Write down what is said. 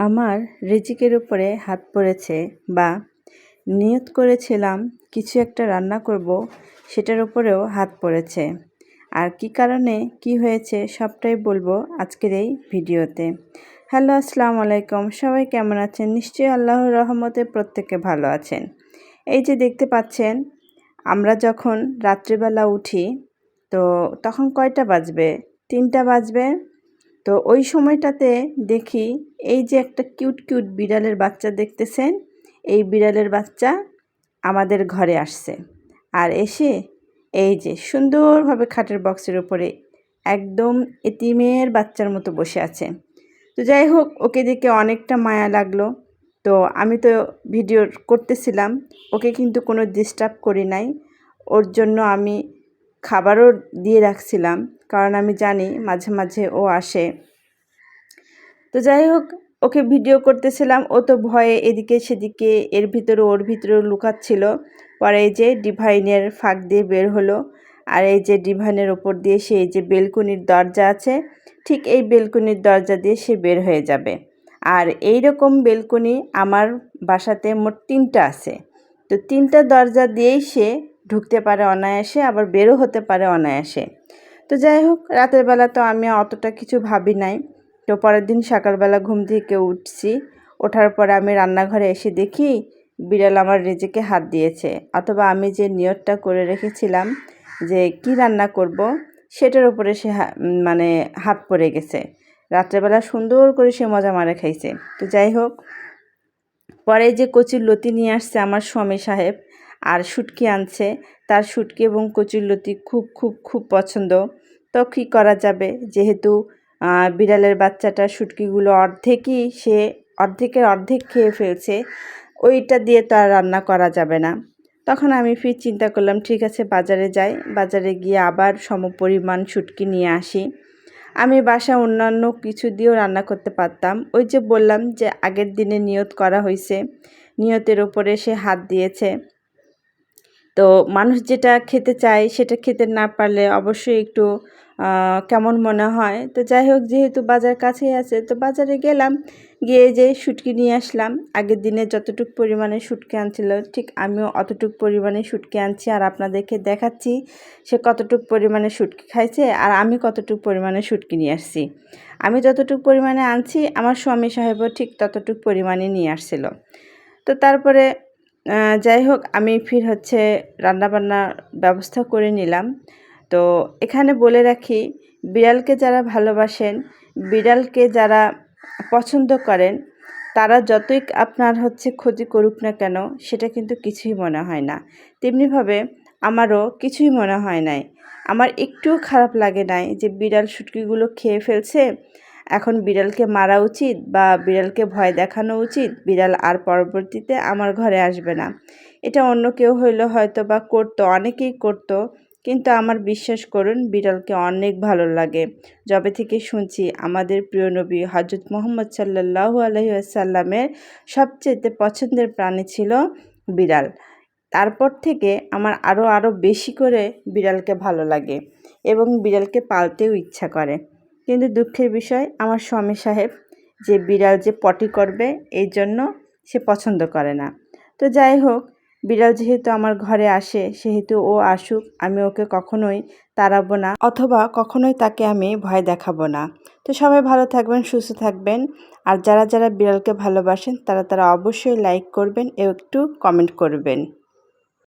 আমার রিজিকের উপরে হাত পড়েছে বা নিয়ত করেছিলাম কিছু একটা রান্না করব, সেটার উপরেও হাত পড়েছে। আর কি কারণে কি হয়েছে সবটাই বলব আজকের এই ভিডিওতে। হ্যালো, আসসালামু আলাইকুম। সবাই কেমন আছেন? নিশ্চয়ই আল্লাহর রহমতে প্রত্যেকে ভালো আছেন। এই যে দেখতে পাচ্ছেন, আমরা যখন রাত্রিবেলা উঠি, তো তখন কয়টা বাজবে? তিনটা বাজবে? তো ওই সময়টাতে দেখি এই যে একটা কিউট কিউট বিড়ালের বাচ্চা দেখতেছেন, এই বিড়ালের বাচ্চা আমাদের ঘরে আসছে। আর এসে এই যে সুন্দরভাবে খাটের বক্সের উপরে একদম এতিমের বাচ্চার মতো বসে আছে। তো যাই হোক, ওকে দেখে অনেকটা মায়া লাগল। তো আমি তো ভিডিও করতেছিলাম, ওকে কিন্তু কোনো ডিস্টার্ব করি নাই। ওর জন্য আমি খাবারও দিয়ে রাখছিলাম, কারণ আমি জানি মাঝে মাঝে ও আসে। তো যাই হোক, ওকে ভিডিও করতেছিলাম, ও তো ভয়ে এদিকে সেদিকে, এর ভিতরে ওর ভিতরে লুকাচ্ছিল। পরে এই যে ডিভাইনের ফাঁক দিয়ে বের হলো, আর এই যে ডিভাইনের ওপর দিয়ে সে এই যে বেলকুনির দরজা আছে, ঠিক এই বেলকুনির দরজা দিয়ে সে বের হয়ে যাবে। আর এই রকম বেলকুনি আমার বাসাতে মোট তিনটা আছে। তো তিনটা দরজা দিয়েই সে ঢুকতে পারে অনায়াসে, আবার বেরো হতে পারে অনায়াসে। তো যাই হোক, রাতের বেলা তো আমি অতটা কিছু ভাবি নাই। তো পরের দিন সকালবেলা ঘুম থেকে উঠছি। ওঠার পরে আমি রান্নাঘরে এসে দেখি বিড়াল আমার রেজেকে হাত দিয়েছে। অথবা আমি যে নিয়তটা করে রেখেছিলাম যে কি রান্না করব, সেটার উপরে সে মানে হাত পড়ে গেছে। রাত্রেবেলা সুন্দর করে সে মজা মারে খাইছে। তো যাই হোক, পরে যে কচির লতি নিয়ে আসছে আমার স্বামী সাহেব আর শুটকি আনছে। তার শুটকি এবং কচুর লতি খুব খুব খুব পছন্দ। তো কী করা যাবে? যেহেতু বিড়ালের বাচ্চাটা শুটকিগুলো অর্ধেকই সে, অর্ধেকের অর্ধেক খেয়ে ফেলছে, ওইটা দিয়ে তো আর রান্না করা যাবে না। তখন আমি ফির চিন্তা করলাম, ঠিক আছে, বাজারে যাই। বাজারে গিয়ে আবার সমপরিমাণ শুটকি নিয়ে আসি। আমি বাসা অন্যান্য কিছু দিয়েও রান্না করতে পারতাম। ওই যে বললাম যে আগের দিনে নিয়ত করা হয়েছে নিয়তের ওপরে সে হাত দিয়েছে। তো মানুষ যেটা খেতে চায়, সেটা খেতে না পারলে অবশ্যই একটু কেমন মনে হয়? তো যাই হোক, যেহেতু বাজার কাছেই আছে, তো বাজারে গেলাম, গিয়ে যে শুটকি নিয়ে আসলাম। আগের দিনে যতটুক পরিমাণে শুটকি আনছিল, ঠিক আমিও অতটুক পরিমাণে শুটকি আনছি আর আপনাদেরকে দেখাচ্ছি সে কতটুক পরিমাণে শুটকি খাইছে আর আমি কতটুক পরিমাণে শুটকি নিয়ে আসছি। আমি যতটুক পরিমাণে আনছি, আমার স্বামী সাহেবও ঠিক ততটুক পরিমাণে নিয়ে আসছিল। তো তারপরে যাই হোক আমি ফির হচ্ছে রান্নাবান্নার ব্যবস্থা করে নিলাম। তো এখানে বলে রাখি, বিড়ালকে যারা ভালোবাসেন, বিড়ালকে যারা পছন্দ করেন, তারা যতই আপনার হচ্ছে ক্ষতি করুক না কেন, সেটা কিন্তু কিছুই মনে হয় না। তেমনিভাবে আমারও কিছুই মনে হয় নাই। আমার একটুও খারাপ লাগে নাই যে বিড়াল শুটকিগুলো খেয়ে ফেলছে এখন বিড়ালকে মারা উচিত বা বিড়ালকে ভয় দেখানো উচিত, বিড়াল আর পরবর্তীতে আমার ঘরে আসবে না। এটা অন্য কেউ হইলে হয়তো বা করতো, অনেকেই করতো, কিন্তু আমার বিশ্বাস করুন, বিড়ালকে অনেক ভালো লাগে। যবে থেকে শুনছি, আমাদের প্রিয় নবী হজরত মোহাম্মদ সাল্লাহ আলহিসাল্লামের সবচেয়ে পছন্দের প্রাণী ছিল বিড়াল। তারপর থেকে আমার আরও আরও বেশি করে বিড়ালকে ভালো লাগে এবং বিড়ালকে পালতেও ইচ্ছা করে। কিন্তু দুঃখের বিষয়, আমার স্বামী সাহেব যে বিড়াল যে পটি করবে, এই জন্য সে পছন্দ করে না। তো যাই হোক, বিড়াল যেহেতু আমার ঘরে আসে, সেহেতু ও আসুক, আমি ওকে কখনোই তাড়াবো না অথবা কখনোই তাকে আমি ভয় দেখাবো না। তো সবাই ভালো থাকবেন, সুস্থ থাকবেন। আর যারা যারা বিড়ালকে ভালোবাসেন, তারা তারা অবশ্যই লাইক করবেন, একটু কমেন্ট করবেন।